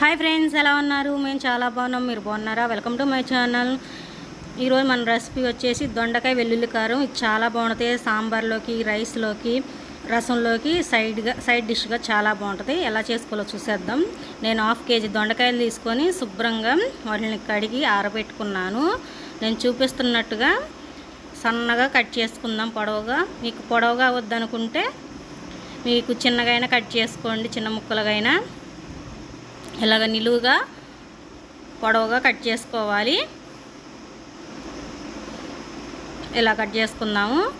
Hi friends ఎలా ఉన్నారు? మేము చాలా బాగున్నాం. మీరు బాగున్నారా? Welcome to my channel. ఈరోజు మన రెసిపీ వచ్చేసి దొండకాయ వెల్లుల్లి కారం. ఇది చాలా బాగుంటుంది. సాంబార్లోకి రైస్లోకి రసంలోకి సైడ్గా సైడ్ డిష్గా చాలా బాగుంటుంది. ఎలా చేసుకోవాలో చూసేద్దాం. నేను హాఫ్ కేజీ దొండకాయలు తీసుకొని శుభ్రంగా వాటిని కడిగి ఆరబెట్టుకున్నాను. నేను చూపిస్తున్నట్టుగా సన్నగా కట్ చేసుకుందాం పొడవుగా. మీకు పొడవుగా వద్దనుకుంటే మీకు చిన్నగా అయినా కట్ చేసుకోండి. చిన్న ముక్కలుగా అయినా. ఇలాగ నిలువుగా పొడవుగా కట్ చేసుకోవాలి. ఇలా కట్ చేసుకుందాము.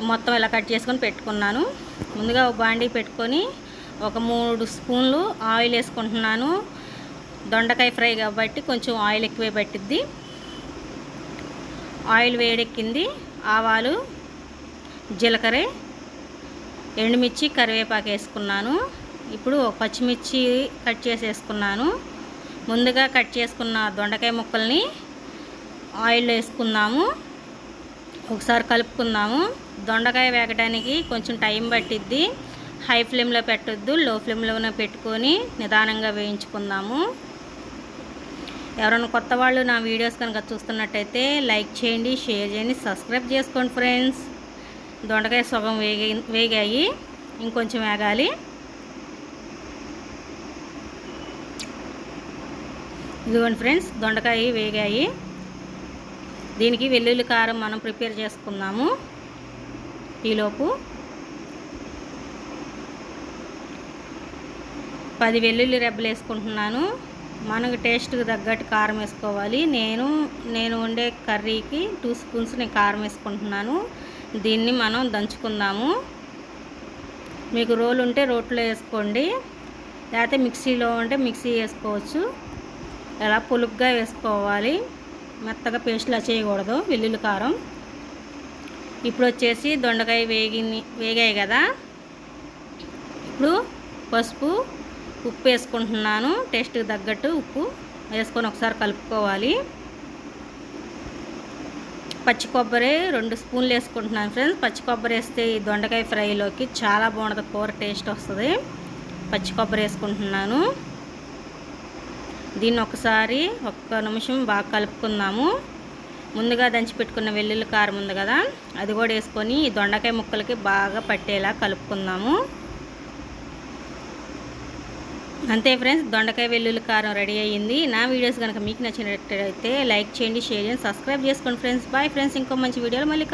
మొత్తం ఇలా కట్ చేసుకొని పెట్టుకున్నాను. ముందుగా ఒక బాండీ పెట్టుకొని ఒక మూడు స్పూన్లు ఆయిల్ వేసుకుంటున్నాను. దొండకాయ ఫ్రై కాబట్టి కొంచెం ఆయిల్ ఎక్కువే పట్టిద్ది. ఆయిల్ వేడెక్కింది. ఆవాలు జీలకర్ర ఎండుమిర్చి కరివేపాకు వేసుకున్నాను. ఇప్పుడు ఒక పచ్చిమిర్చి కట్ చేసేసుకున్నాను. ముందుగా కట్ చేసుకున్న దొండకాయ ముక్కల్ని ఆయిల్లో వేసుకుందాము. ఒకసారి కలుపుకుందాము. దొండకాయ వేగడానికి కొంచెం టైం పట్టిద్ది. హై ఫ్లేమ్లో పెట్టొద్దు. లో ఫ్లేమ్లోనే పెట్టుకొని నిదానంగా వేయించుకుందాము. ఎవరైనా కొత్త వాళ్ళు నా వీడియోస్ కనుక చూస్తున్నట్టయితే లైక్ చేయండి షేర్ చేయండి సబ్స్క్రైబ్ చేసుకోండి ఫ్రెండ్స్. దొండకాయ సగం వేగి వేగాయి. ఇంకొంచెం వేగాలి. ఇదిగోండి ఫ్రెండ్స్ దొండకాయ వేగాయి. దీనికి వెల్లుల్లి కారం మనం ప్రిపేర్ చేసుకుందాము. ఈలోపు పది వెల్లుల్లి రెబ్బలు వేసుకుంటున్నాను. మనకు టేస్ట్కి తగ్గట్టు కారం వేసుకోవాలి. నేను నేను వండే కర్రీకి టూ స్పూన్స్ నేను కారం వేసుకుంటున్నాను. దీన్ని మనం దంచుకుందాము. మీకు రోలు ఉంటే రోట్లో వేసుకోండి. లేకపోతే మిక్సీలో ఉంటే మిక్సీ వేసుకోవచ్చు. ఎలా పులుగ్గా వేసుకోవాలి మెత్తగా పేస్ట్లా చేయకూడదు వెల్లుల్లి కారం. ఇప్పుడు వచ్చేసి దొండకాయ వేగి వేగాయి కదా. ఇప్పుడు పసుపు ఉప్పు వేసుకుంటున్నాను. టేస్ట్కి తగ్గట్టు ఉప్పు వేసుకొని ఒకసారి కలుపుకోవాలి. పచ్చి కొబ్బరి రెండు స్పూన్లు వేసుకుంటున్నాను ఫ్రెండ్స్. పచ్చి కొబ్బరి వేస్తే ఈ దొండకాయ ఫ్రైలోకి చాలా బాగుంటుంది. కూర టేస్ట్ వస్తుంది. పచ్చి కొబ్బరి వేసుకుంటున్నాను. దీన్ని ఒకసారి ఒక్క నిమిషం బాగా కలుపుకుందాము. ముందుగా దంచి పెట్టుకున్న వెల్లుల్లి కారం ఉంది కదా అది కూడా వేసుకొని ఈ దొండకాయ ముక్కలకి బాగా పట్టేలా కలుపుకుందాము. అంతే ఫ్రెండ్స్ దొండకాయ వెల్లుల్లి కారం రెడీ అయ్యింది. నా వీడియోస్ కనుక మీకు నచ్చినట్టయితే లైక్ చేయండి షేర్ చేయండి సబ్స్క్రైబ్ చేసుకోండి ఫ్రెండ్స్. బాయ్ ఫ్రెండ్స్ ఇంకో మంచి వీడియోలో మళ్ళీ